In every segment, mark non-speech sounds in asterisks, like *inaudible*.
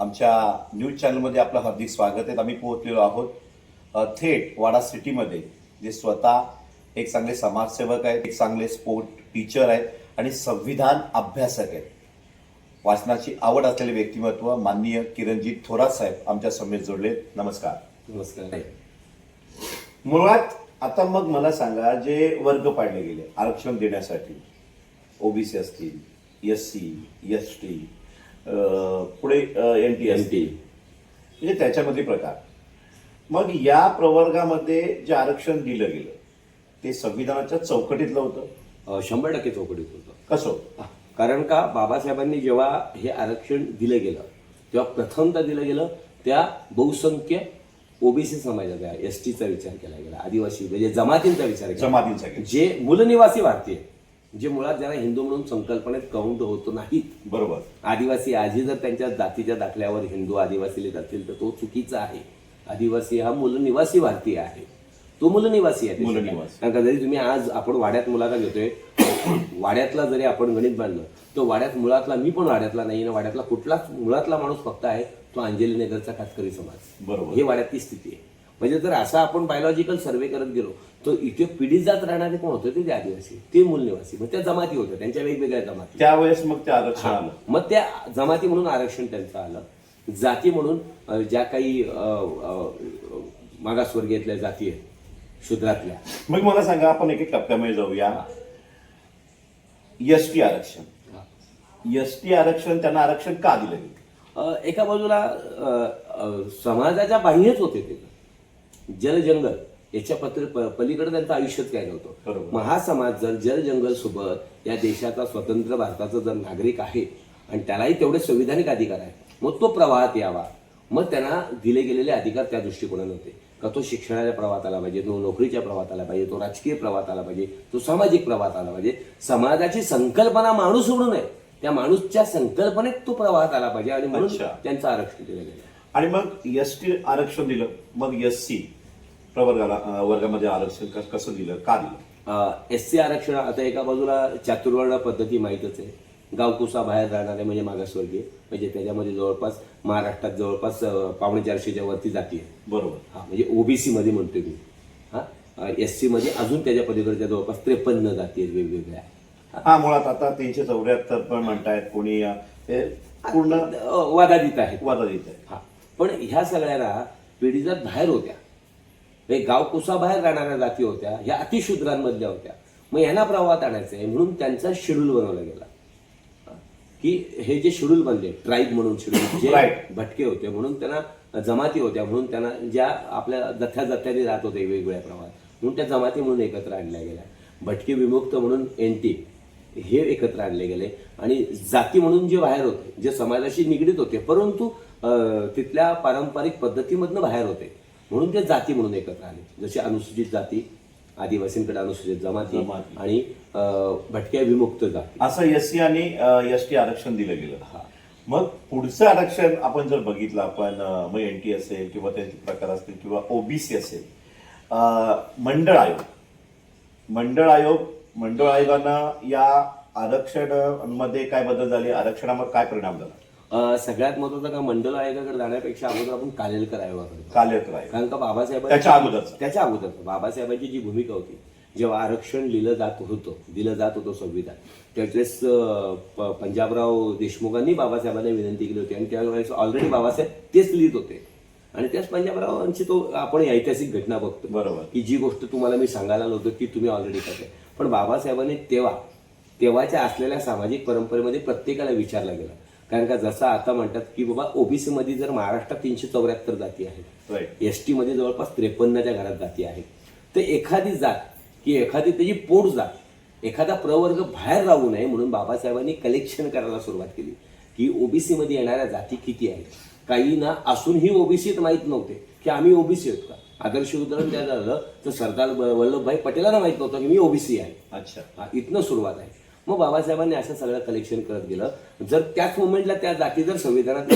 आमच्या न्यूज चॅनलमध्ये आपलं हार्दिक स्वागत आहे. आम्ही पोहोचलेलो आहोत थेट वाडा सिटीमध्ये जे स्वतः एक चांगले समाजसेवक आहेत एक चांगले स्पोर्ट टीचर आहेत आणि संविधान अभ्यासक आहेत. वाचनाची आवड असलेले व्यक्तिमत्व माननीय किरणजी थोरात साहेब आमच्या समेत जोडले नमस्कार. नमस्कार. मुळात आता मग मला सांगा जे वर्ग पाडले गेले आरक्षण देण्यासाठी ओबीसी असतील एस सी एस टी पुढे एन टी एस टी म्हणजे त्याच्यामध्ये प्रकार. मग या प्रवर्गामध्ये जे आरक्षण दिलं गेलं ते संविधानाच्या चौकटीतलं होतं? शंभर टक्के चौकटीत होतं. कसं? कारण का? बाबासाहेबांनी जेव्हा हे आरक्षण दिलं गेलं तेव्हा प्रथमतः दिलं गेलं त्या बहुसंख्य ओबीसी समाजाचा एस टीचा विचार केला गेला आदिवासी म्हणजे जमातींचा विचार केला जमातींसाठी जे मूलनिवासी भारतीय जे मुळात ज्यांना हिंदू म्हणून संकल्पनेत काउंट होत नाहीत. बरोबर. आदिवासी आजही जर त्यांच्या जातीच्या दाखल्यावर हिंदू आदिवासी लिहित असतील तर तो चुकीचा आहे. आदिवासी हा मूलनिवासी भारतीय आहे. तो मूलनिवासी आहे. मूलनिवासी. कारण का जरी तुम्ही आज आपण वाड्यात मुलाखत घेतोय *coughs* वाड्यातला जरी आपण गणित बांधलं तर वाड्यात मुळातला मी पण वाड्यातला नाही ना वाड्यातला कुठलाच मुळातला माणूस फक्त आहे तो अंजली नगरचा कातकरी समाज. बरोबर. हे वाड्यातली स्थिती आहे. म्हणजे जर असा आपण बायोलॉजिकल सर्वे करत गेलो तर इथे पिढी जात राहणारे कोण होते? ते आदिवासी ते मूलनिवासी मग त्या जमाती होत्या त्यांच्या वेगवेगळ्या जमाती. त्यावेळेस मग ते आरक्षण. आलं. मग त्या जमाती म्हणून आरक्षण त्यांचं आलं. जाती म्हणून ज्या काही मागासवर्गीयातल्या जाती आहेत शूद्रातल्या. मग मला सांगा आपण एक एक टप्प्यामध्ये जाऊया. एस टी आरक्षण. एस टी आरक्षण त्यांना आरक्षण का दिलं एका बाजूला समाजाच्या बाह्यच होते ते. जल जंगल याच्या पत्र प- पलीकडे त्यांचं आयुष्यच काय नव्हतं. बरोबर. मग हा समाज जर जल जंगल सोबत या देशाचा स्वतंत्र भारताचा जर नागरिक आहे आणि त्यालाही तेवढे संविधानिक अधिकार आहे मग तो प्रवाहात यावा. मग त्यांना दिले गेलेले अधिकार त्या दृष्टिकोनाने होते. का तो शिक्षणाच्या प्रवाहात आला पाहिजे तो नोकरीच्या प्रवाहात आला पाहिजे तो राजकीय प्रवाहात आला पाहिजे तो सामाजिक प्रवाहात आला पाहिजे. समाजाची संकल्पना माणूस सोडू नये. त्या माणूसच्या संकल्पनेत तो प्रवाहात आला पाहिजे आणि म्हणून अच्छा. त्यांचं आरक्षण दिलं गेलं. आणि मग एस टी आरक्षण दिलं. मग एस सी. प्रवर्गाला वर्गामध्ये आरक्षण कस- दिलं? का दिलं? एस सी आरक्षण आता एका बाजूला चातुर्वर्ण पद्धती माहीतच आहे. गावकुसा बाहेर राहणारे म्हणजे मागासवर्गीय म्हणजे त्याच्यामध्ये जवळपास महाराष्ट्रात जवळपास पावणे चारशेच्या वरती जाती आहे बरोबर. हा म्हणजे ओबीसी मध्ये म्हणतोय मी. हा एस सी मध्ये अजून त्याच्या पलीकडच्या जवळपास त्रेपन्न जाती आहेत वेगवेगळ्या. हा. मुळात आता तीनशे चौऱ्याहत्तर पण म्हणतायत कोणी पूर्ण अं, वादातीत आहेत. वादा देत आहे हा पण ह्या सगळ्याला पिढीजात बाहेर होत्या. हे गाव कुसाबाहेर राहणाऱ्या जाती होत्या ह्या अतिशूद्रांमधल्या होत्या मग ह्यांना प्रवाहात आणायचं आहे म्हणून त्यांचा शेड्यूल बनवला गेला. की हे जे शेड्यूल बनले ट्राईब म्हणून शेड्यूल जे. भटके होते म्हणून त्यांना जमाती होत्या म्हणून त्यांना ज्या आपल्या जथ्या जथ्याने राहत होते वेगवेगळ्या प्रवाहात म्हणून त्या जमाती म्हणून एकत्र आणल्या गेल्या भटके विमुक्त म्हणून एनटी हे एकत्र आणले गेले आणि जाती म्हणून जे बाहेर होते जे समाजाशी निगडीत होते परंतु तिथल्या पारंपरिक पद्धतीमधनं बाहेर होते म्हणून ते जाती म्हणून एकत्र आले. जसे अनुसूचित जाती आदिवासींकडे अनुसूचित जमाती जमाती. आणि अं, भटक्या विमुक्त जाती. असं एस सी आणि एस टी आरक्षण दिलं गेलं. हा. मग पुढचं आरक्षण आपण जर बघितलं आपण अं, मग एन टी असेल किंवा त्यांचे प्रकार असतील किंवा ओबीसी असेल अं, मंडळ आयोग. मंडळ आयोग मंडळ आयोगानं या आरक्षणमध्ये काय बदल झाले आरक्षणावर काय परिणाम झाला? सगळ्यात महत्वाचं का मंडल आयोगाकडे जाण्यापेक्षा अगोदर आपण कालेलकर आयोगाकडे आयोग. कारण का बाबासाहेब त्याच्या अगोदरचा. त्याच्या अगोदर. बाबासाहेबांची जी भूमिका होती जेव्हा आरक्षण लिहिलं जात होतं दिलं जात होतं संविधान त्यावेळेस पंजाबराव देशमुखांनी बाबासाहेबांना विनंती केली होती. आणि त्यावेळेस ऑलरेडी बाबासाहेब तेच लिहित होते. आणि त्याच पंजाबरावांची तो आपण ऐतिहासिक घटना बघतो. बरोबर. की जी गोष्ट तुम्हाला मी सांगायला आलो होतो की तुम्ही ऑलरेडी करताय. पण बाबासाहेबांनी तेव्हा तेव्हाच्या असलेल्या सामाजिक परंपरेमध्ये प्रत्येकाला विचारला गेला. कारण का जसं आता म्हणतात की बाबा ओबीसी मध्ये जर महाराष्ट्रात तीनशे चौऱ्याहत्तर जाती आहेत एस टी मध्ये जवळपास त्रेपन्नच्या घरात जाती आहेत. तर एखादी जात की एखादी त्याची पोट जात एखादा प्रवर्ग बाहेर राहू नये म्हणून बाबासाहेबांनी कलेक्शन करायला सुरुवात केली. की ओबीसी मध्ये येणाऱ्या जाती किती आहेत? काहींना असूनही ओबीसीत माहीत नव्हते की आम्ही ओबीसी आहेत का? आदर्श उदाहरण द्यायला झालं तर सरदार वल्लभभाई पटेलांना माहीत नव्हतं की मी ओबीसी आहे. अच्छा. हा, इथनं सुरुवात आहे. मग बाबासाहेबांनी असं सगळं कलेक्शन करत गेलं. जर त्याच मोमेंटला त्या जाती जर संविधानात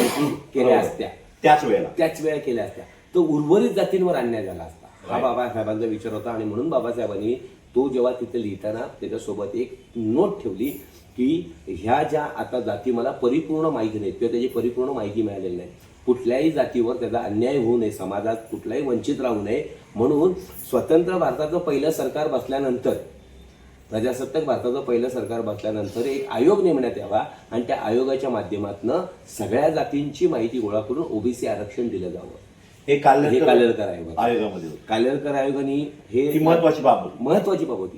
केल्या. असत्या त्याच वेळेला. त्याच वेळा केल्या असत्या तर उर्वरित जातींवर अन्याय झाला असता. हा बाबासाहेबांचा विचार होता आणि म्हणून बाबासाहेबांनी तो जेव्हा तिथे लिहिताना त्याच्यासोबत एक नोट ठेवली की ह्या ज्या आता जाती मला परिपूर्ण माहिती नाहीत किंवा त्याची परिपूर्ण माहिती मिळालेली नाही. कुठल्याही जातीवर त्याचा अन्याय होऊ नये समाजात कुठलाही वंचित राहू नये. म्हणून स्वतंत्र भारताचं पहिलं सरकार बसल्यानंतर प्रजासत्ताक भारताचं पहिलं सरकार बसल्यानंतर एक आयोग नेमण्यात यावा आणि त्या आयोगाच्या माध्यमातून सगळ्या जातींची माहिती गोळा करून ओबीसी आरक्षण दिलं जावं. हे हे काल कालेलकर आयोग आयोगामध्ये. कालेलकर आयोगाने हे महत्वाची बाब होती. महत्वाची बाब होती.